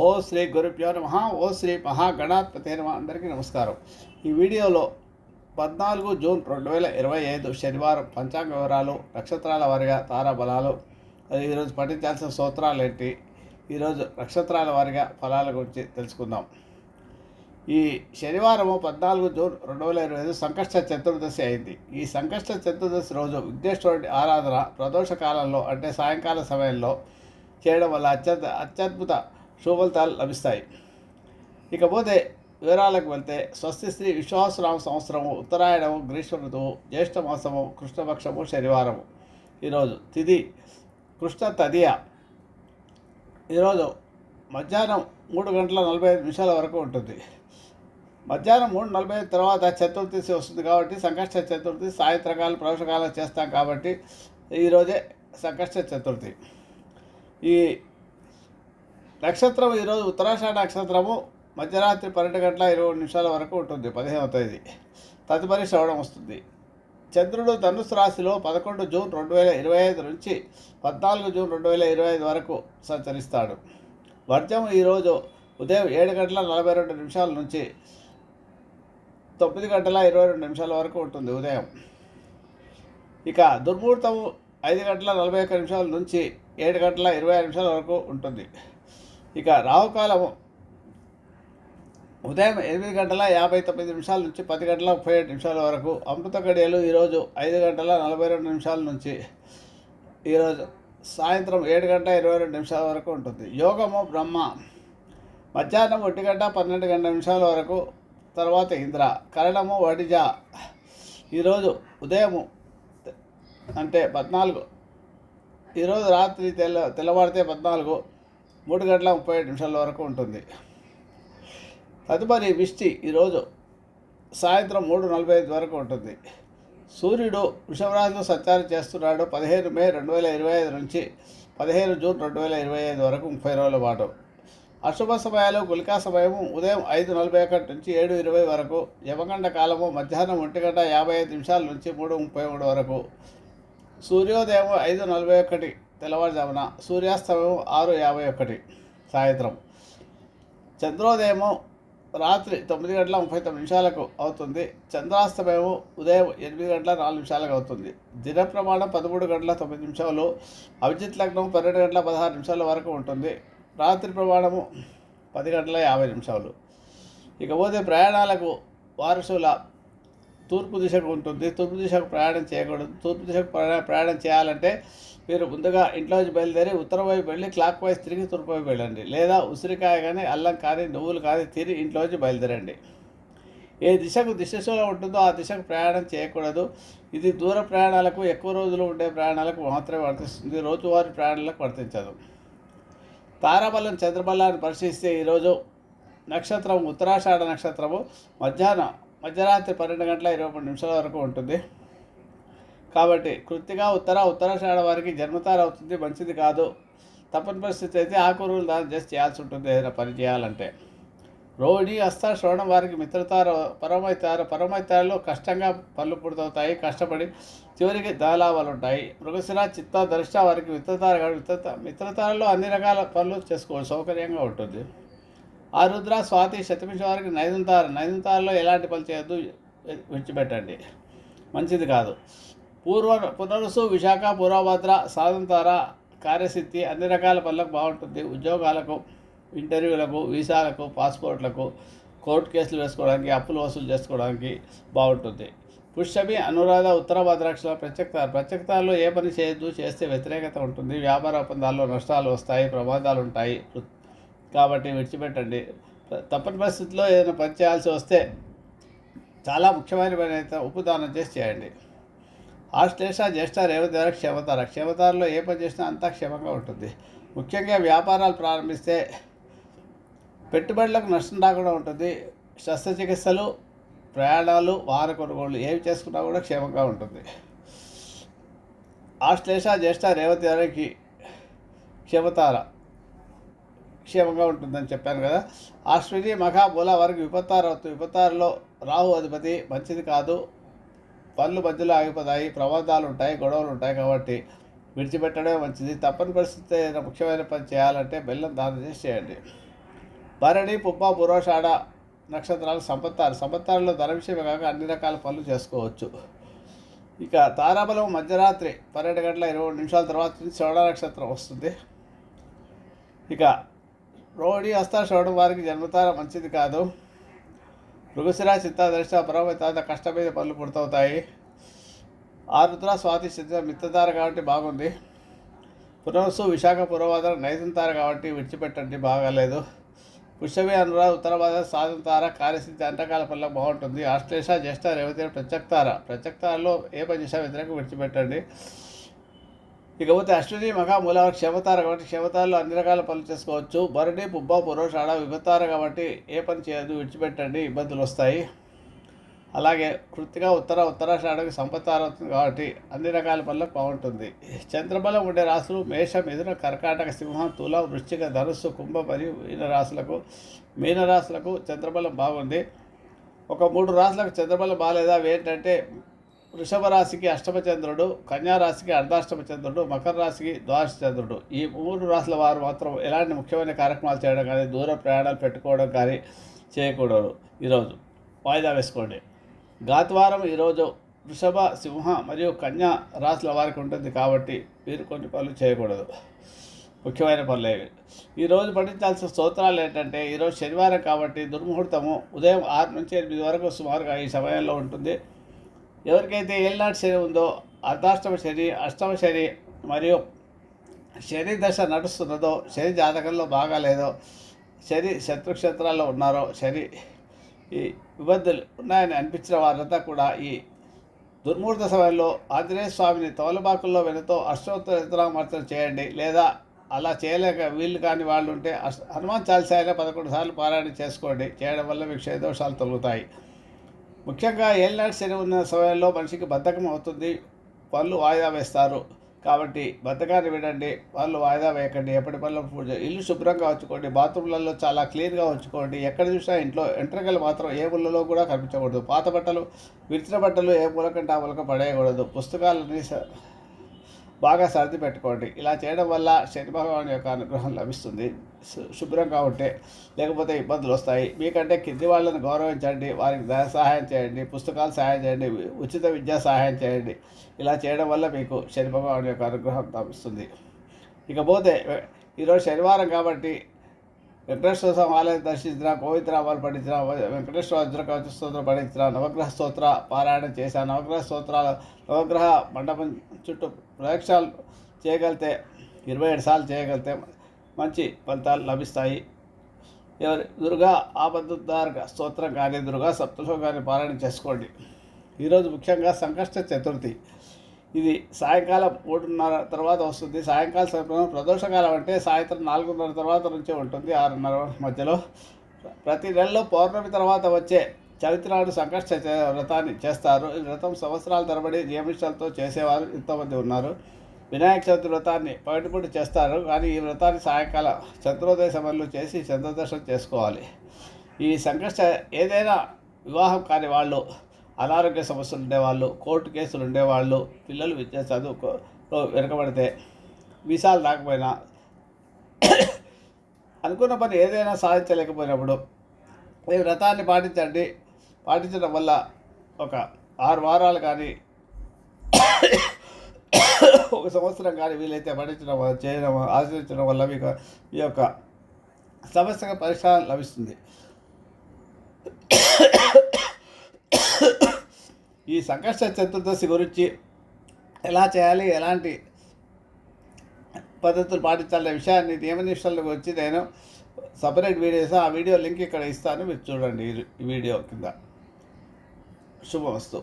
ఓ శ్రీ గురుభ్యో నమ ఓ శ్రీ మహాగణాధిపతి నమ అందరికీ నమస్కారం. ఈ వీడియోలో పద్నాలుగు జూన్ రెండు వేల ఇరవై ఐదు శనివారం పంచాంగ వివరాలు నక్షత్రాల వారిగా తారాబలాలు అది ఈరోజు పఠించాల్సిన సూత్రాలు ఏంటి ఈరోజు నక్షత్రాల వారిగా ఫలాల గురించి తెలుసుకుందాం. ఈ శనివారము పద్నాలుగు జూన్ రెండు వేల ఇరవై ఐదు సంకష్ట చతుర్దశి అయింది. ఈ సంకష్ట చతుర్దశి రోజు విఘ్నేశ్వరుడి ఆరాధన ప్రదోష కాలంలో అంటే సాయంకాల సమయంలో చేయడం వల్ల అత్యంత అత్యద్భుత శుభఫలితాలు లభిస్తాయి. ఇకపోతే వివరాలకు వెళ్తే స్వస్తి శ్రీ విశ్వాసరామ సంవత్సరము ఉత్తరాయణము గ్రీష్మ ఋతువు జ్యేష్ఠమాసము కృష్ణపక్షము శనివారము. ఈరోజు తిథి కృష్ణ తదియ. ఈరోజు మధ్యాహ్నం మూడు గంటల నలభై ఐదు నిమిషాల వరకు ఉంటుంది. మధ్యాహ్నం మూడు నలభై ఐదు తర్వాత చతుర్థి వస్తుంది కాబట్టి సంకష్ట చతుర్థి సాయంత్రకాలం ప్రవేశకాలం చేస్తాం కాబట్టి ఈరోజే సంకష్ట చతుర్థి. ఈ నక్షత్రం ఈరోజు ఉత్తరాషాఢ నక్షత్రము మధ్యరాత్రి పన్నెండు గంటల ఇరవై నిమిషాల వరకు ఉంటుంది పదిహేనవ తేదీ. తదుపరి శ్రవణం వస్తుంది. చంద్రుడు ధనుసు రాశిలో పదకొండు జూన్ రెండు వేల ఇరవై ఐదు నుంచి పద్నాలుగు జూన్ రెండు వేల ఇరవై ఐదు వరకు సంచరిస్తాడు. వర్జం ఈరోజు ఉదయం ఏడు గంటల నలభై రెండు నిమిషాల నుంచి తొమ్మిది గంటల ఇరవై రెండు నిమిషాల వరకు ఉంటుంది ఉదయం. ఇక దుర్ముహూర్తం ఐదు గంటల నలభై ఒక్క నిమిషాల నుంచి ఏడు గంటల ఇరవై ఐదు నిమిషాల వరకు ఉంటుంది. ఇక రావుకాలం ఉదయం ఎనిమిది గంటల యాభై తొమ్మిది నిమిషాల నుంచి పది గంటల ముప్పై ఏడు నిమిషాల వరకు అమృత గడియలు ఈరోజు ఐదు గంటల నలభై రెండు నిమిషాల నుంచి ఈరోజు సాయంత్రం ఏడు గంట ఇరవై రెండు నిమిషాల వరకు ఉంటుంది. యోగము బ్రహ్మ. మధ్యాహ్నం ఒంటి గంట పన్నెండు గంట నిమిషాల వరకు తర్వాత ఇంద్ర. కరణము వడిజ. ఈరోజు ఉదయము అంటే పద్నాలుగు. ఈరోజు రాత్రి తెల్ల తెల్లవారితే పద్నాలుగు. మూడు గంటల ముప్పై ఐదు నిమిషాల వరకు ఉంటుంది. తదుపరి విష్టి ఈరోజు సాయంత్రం మూడు నలభై ఐదు వరకు ఉంటుంది. సూర్యుడు వృషభరాశిలో సంచారం చేస్తున్నాడు. పదిహేను మే రెండు వేల ఇరవై ఐదు నుంచి పదిహేను జూన్ రెండు వేల ఇరవై ఐదు వరకు ముప్పై రోజుల పాటు. అశుభ సమయాలు గులికా సమయము ఉదయం ఐదు నలభై ఒకటి నుంచి ఏడు ఇరవై వరకు యమగండ కాలము మధ్యాహ్నం ఒంటి గంట యాభై ఐదు నిమిషాల నుంచి మూడు ముప్పై మూడు వరకు. సూర్యోదయం ఐదు నలభై ఒకటి తెల్లవారుజామున సూర్యాస్తమయం ఆరు యాభై ఒకటి సాయంత్రం. చంద్రోదయము రాత్రి తొమ్మిది గంటల ముప్పై తొమ్మిది నిమిషాలకు అవుతుంది. చంద్రాస్తమయం ఉదయం ఎనిమిది గంటల నాలుగు నిమిషాలకు అవుతుంది. దిన ప్రమాణం పదమూడు గంటల తొమ్మిది నిమిషాలు. అభిజిత్ లగ్నం పన్నెండు గంటల పదహారు నిమిషాల వరకు ఉంటుంది. రాత్రి ప్రమాణము పది గంటల యాభై నిమిషాలు. ఇకపోతే ప్రయాణాలకు వారసుల తూర్పు దిశకు ఉంటుంది. తూర్పు దిశకు ప్రయాణం చేయకూడదు. తూర్పు దిశకు ప్రయాణం చేయాలంటే మీరు ముందుగా ఇంట్లోంచి బయలుదేరి ఉత్తరం వైపు వెళ్ళి క్లాక్ వైజ్ తిరిగి తూర్పు వైపు వెళ్ళండి. లేదా ఉసిరికాయ కానీ అల్లం కానీ నువ్వులు కానీ తిరిగి ఇంట్లోంచి బయలుదేరండి. ఏ దిశకు దిశలో ఉంటుందో ఆ దిశకు ప్రయాణం చేయకూడదు. ఇది దూర ప్రయాణాలకు ఎక్కువ రోజులు ఉండే ప్రయాణాలకు మాత్రమే వర్తిస్తుంది. రోజువారీ ప్రయాణాలకు వర్తించదు. తారాబలం చంద్రబలాన్ని పరిశీలిస్తే ఈరోజు నక్షత్రం ఉత్తరాషాఢ నక్షత్రము మధ్యాహ్నం మధ్యరాత్రి పన్నెండు గంటల ఇరవై మూడు నిమిషాల వరకు ఉంటుంది. కాబట్టి కృత్తిగా ఉత్తర ఉత్తరాషాఢ వారికి జన్మతార అవుతుంది మంచిది కాదు. తప్పని పరిస్థితి అయితే ఆకుకూరలు దానం చేసి చేయాల్సి ఉంటుంది ఏదైనా పని చేయాలంటే. రోహిణి హస్త శ్రవణం వారికి మిత్రతార పరమైతార పరమైతారలో కష్టంగా పనులు పూర్తవుతాయి కష్టపడి చివరికి ధనలాభాలు ఉంటాయి. మృగశిర చిత్త దరిష్ట వారికి మిత్రతార మిత్రత మిత్రతారలో అన్ని రకాల పనులు చేసుకోవచ్చు సౌకర్యంగా ఉంటుంది. ఆరుద్ర స్వాతి శతమిష వారికి నైదుంతార. నైదుంతారలో ఎలాంటి పనులు చేయొద్దు విడిచిపెట్టండి. మంచిది కాదు. పూర్వ పునరుసు విశాఖ పూర్వభద్ర సాధంతార కార్యసిద్ధి అన్ని రకాల పనులకు బాగుంటుంది. ఉద్యోగాలకు ఇంటర్వ్యూలకు వీసాలకు పాస్పోర్ట్లకు కోర్టు కేసులు వేసుకోవడానికి అప్పులు వసూలు చేసుకోవడానికి బాగుంటుంది. పుష్యమి అనురాధ ఉత్తర భద్రాక్షల ప్రత్యక్త ప్రత్యక్తాల్లో ఏ పని చేయొద్దు చేస్తే వ్యతిరేకత ఉంటుంది. వ్యాపార ఒప్పందాల్లో నష్టాలు వస్తాయి ప్రమాదాలు ఉంటాయి. కాబట్టి విడిచిపెట్టండి. తప్పని పరిస్థితుల్లో ఏదైనా పని చేయాల్సి వస్తే చాలా ముఖ్యమైన పని అయితే ఉపదానం చేసి చేయండి. ఆశ్లేష జ్యేష్ఠ రేవతి వారికి క్షమతార. క్షమతారలో ఏ పని చేసినా అంతా క్షేమంగా ఉంటుంది. ముఖ్యంగా వ్యాపారాలు ప్రారంభిస్తే పెట్టుబడులకు నష్టం రాకుండా ఉంటుంది. శస్త్రచికిత్సలు ప్రయాణాలు వార కొనుగోళ్ళు ఏవి చేసుకున్నా కూడా క్షేమంగా ఉంటుంది. ఆశ్లేష జ్యేష్ఠ రేవతి వారికి క్షమతార. క్షేమంగా ఉంటుందని చెప్పాను కదా. అశ్విని మఖ మూల వారికి విపత్తారు అవుతుంది విపత్తారులో రాహు అధిపతి మంచిది కాదు. పనులు మధ్యలో ఆగిపోతాయి ప్రమాదాలు ఉంటాయి గొడవలు ఉంటాయి కాబట్టి విడిచిపెట్టడమే మంచిది. తప్పని పరిస్థితి ఏదైనా ముఖ్యమైన పని చేయాలంటే బెల్లం దానం చేసి చేయండి. భరణి పుప్ప పురోషాఢ నక్షత్రాలు సంపత్తారు సంపత్తారులో ధన విషయమే కాక అన్ని రకాల పనులు చేసుకోవచ్చు. ఇక తారాబలం మధ్యరాత్రి పన్నెండు గంటల ఇరవై నిమిషాల తర్వాత నుంచి శ్రవణ నక్షత్రం వస్తుంది. ఇక రోహిణి హస్త శ్రవణం వారికి జన్మతార మంచిది కాదు. మృగశిర చిత్త దర్శ తాత కష్టమైన పనులు పూర్తవుతాయి. ఆరుద్ర స్వాతి చిత్త మిత్రతార కాబట్టి బాగుంది. పునరుసు విశాఖ పూర్వాధార నైతంతార కాబట్టి విడిచిపెట్టండి బాగాలేదు. పుష్యమి అనురా ఉత్తరవాద సాధంతార కార్యస్థితి అంటకాల పనుల బాగుంటుంది. ఆశ్లేష జ్యేష్ఠ రేవతి ప్రత్యక్తార ప్రత్యక్తారలో ఏ పని చేసా వ్యతిరేకం విడిచిపెట్టండి. ఇకపోతే అశ్విని మఖ మూల క్షేమతార కాబట్టి క్షేమతారలో అన్ని రకాల పనులు చేసుకోవచ్చు. భరణి పుబ్బ పురోషాడ విభతార కాబట్టి ఏ పని చేయదు విడిచిపెట్టండి ఇబ్బందులు వస్తాయి. అలాగే కృతిగా ఉత్తర ఉత్తరాషాఢకి సంపత్తార అవుతుంది కాబట్టి అన్ని రకాల పనులకు బాగుంటుంది. చంద్రబలం ఉండే రాశులు మేష మిథున కర్కాటక సింహం తుల వృశ్చిక ధనుస్సు కుంభ మరియు మీన రాశులకు మీన రాసులకు చంద్రబలం బాగుంది. ఒక మూడు రాసులకు చంద్రబలం బాగాలేదా? అవి ఏంటంటే వృషభ రాశికి అష్టమచంద్రుడు కన్యా రాశికి అర్ధాష్టమ చంద్రుడు మకర రాశికి ద్వాదశ చంద్రుడు. ఈ మూడు రాశుల వారు మాత్రం ఎలాంటి ముఖ్యమైన కార్యక్రమాలు చేయడం కానీ దూర ప్రయాణాలు పెట్టుకోవడం కానీ చేయకూడదు ఈరోజు. వాయిదా వేసుకోండి. గాత్వారం ఈరోజు వృషభ సింహ మరియు కన్యా రాశుల వారికి ఉంటుంది కాబట్టి మీరు కొన్ని పనులు చేయకూడదు. ముఖ్యమైన పనులు ఏవి? ఈరోజు పఠించాల్సిన స్తోత్రాలు ఏంటంటే ఈరోజు శనివారం కాబట్టి దుర్ముహూర్తము ఉదయం ఆరు నుంచి ఎనిమిది వరకు సుమారుగా ఈ సమయంలో ఉంటుంది. ఎవరికైతే ఏళ్ళనాటి శని ఉందో అర్ధాష్టమ శని అష్టమ శని మరియు శని దశ నడుస్తున్నదో శని జాతకంలో బాగాలేదో శని శత్రుక్షేత్రాల్లో ఉన్నారో శని ఈ ఇబ్బందులు ఉన్నాయని అనిపించిన వారంతా కూడా ఈ దుర్ముహూర్త సమయంలో ఆంజనేయ స్వామిని తోలబాకుల్లో వెనుతో అష్టోత్తర యంత్రామర్చన చేయండి. లేదా అలా చేయలేక వీళ్ళు కాని వాళ్ళు ఉంటే హనుమాన్ చాలీసా అయినా పదకొండు సార్లు పారాయణ చేసుకోండి. చేయడం వల్ల మీకు క్షయదోషాలు తొలుగుతాయి. ముఖ్యంగా ఏళ్ళనాటి శని ఉన్న సమయంలో మనిషికి బద్ధకం అవుతుంది. పనులు వాయిదా వేస్తారు. కాబట్టి బద్ధకాన్ని వినండి. వాళ్ళు వాయిదా వేయకండి. ఎప్పటి పనులు పూజ ఇల్లు శుభ్రంగా ఉంచుకోండి. బాత్రూమ్లలో చాలా క్లీన్గా ఉంచుకోండి. ఎక్కడ చూసినా ఇంట్లో ఎంట్రకలు మాత్రం ఏ ఊళ్ళలో కూడా కనిపించకూడదు. పాత బట్టలు విరిచిన బట్టలు ఏ మూలకంటే ఆ మూలక పడేయకూడదు. పుస్తకాలని స- బాగా సర్ది పెట్టుకోండి. ఇలా చేయడం వల్ల శని భగవాన్ యొక్క అనుగ్రహం లభిస్తుంది. శు- శుభ్రంగా ఉంటే లేకపోతే ఇబ్బందులు వస్తాయి. మీకంటే కింది వాళ్ళని గౌరవించండి. వారికి ధన సహాయం చేయండి. పుస్తకాలు సహాయం చేయండి. ఉచిత విద్యా సహాయం చేయండి. ఇలా చేయడం వల్ల మీకు శని భగవాన్ యొక్క అనుగ్రహం లభిస్తుంది. ఇకపోతే ఈరోజు శనివారం కాబట్టి వెంకటేశ్వర స్వామి ఆలయం దర్శించిన కోవిత్రామాలు పఠించిన వెంకటేశ్వర వజ్రకవచ స్తోత్రం పఠించిన నవగ్రహ స్తోత్ర పారాయణం చేశాను నవగ్రహ స్తోత్రాల నవగ్రహ మండపం చుట్టూ ప్రయోక్షాలు చేయగలిగితే ఇరవై ఏడు సార్లు చేయగలిగితే మంచి ఫలితాలు లభిస్తాయి. ఎవరి దుర్గా ఆపద్దార స్తోత్రం కానీ దుర్గా సప్తశం కానీ పారాయణ చేసుకోండి. ఈరోజు ముఖ్యంగా సంకష్ట చతుర్థి. ఇది సాయంకాలం మూడున్నర తర్వాత వస్తుంది. సాయంకాల సమయంలో ప్రదోషకాలం అంటే సాయంత్రం నాలుగున్నర తర్వాత నుంచి ఉంటుంది ఆరున్నర మధ్యలో. ప్రతి నెలలో పౌర్ణమి తర్వాత వచ్చే చరిత్రాడు సంకష్ట వ్రతాన్ని చేస్తారు. ఈ వ్రతం సంవత్సరాల తరబడి నియమిషాలతో చేసేవారు ఎంతోమంది ఉన్నారు. వినాయక చవితి వ్రతాన్ని పగటిపూట చేస్తారు. కానీ ఈ వ్రతాన్ని సాయంకాలం చంద్రోదయ సమయంలో చేసి చంద్రదర్శనం చేసుకోవాలి. ఈ సంకష్ట ఏదైనా వివాహం కాని వాళ్ళు అనారోగ్య సమస్యలు ఉండేవాళ్ళు కోర్టు కేసులు ఉండేవాళ్ళు పిల్లలు విద్యా చదువులో వెనకబడితే వీసాలు రాకపోయినా అనుకున్న పని ఏదైనా సాధించలేకపోయినప్పుడు ఈ వ్రతాన్ని పాటించండి. పాటించడం వల్ల ఒక ఆరు వారాలు కానీ ఒక సంవత్సరం కానీ వీలైతే పాటించడం వల్ల- చేయడం ఆచరించడం వల్ల మీకు ఈ యొక్క సమస్యకు పరిష్కారం లభిస్తుంది. ఈ సంకష్ట చతుర్దశి గురించి ఎలా చేయాలి ఎలాంటి పద్ధతులు పాటించాలనే విషయాన్ని నియమనిష్టల గురించి నేను సపరేట్ వీడియోస్ ఆ వీడియో లింక్ ఇక్కడ ఇస్తాను మీరు చూడండి ఈ ఈ వీడియో కింద. శుభమస్తు.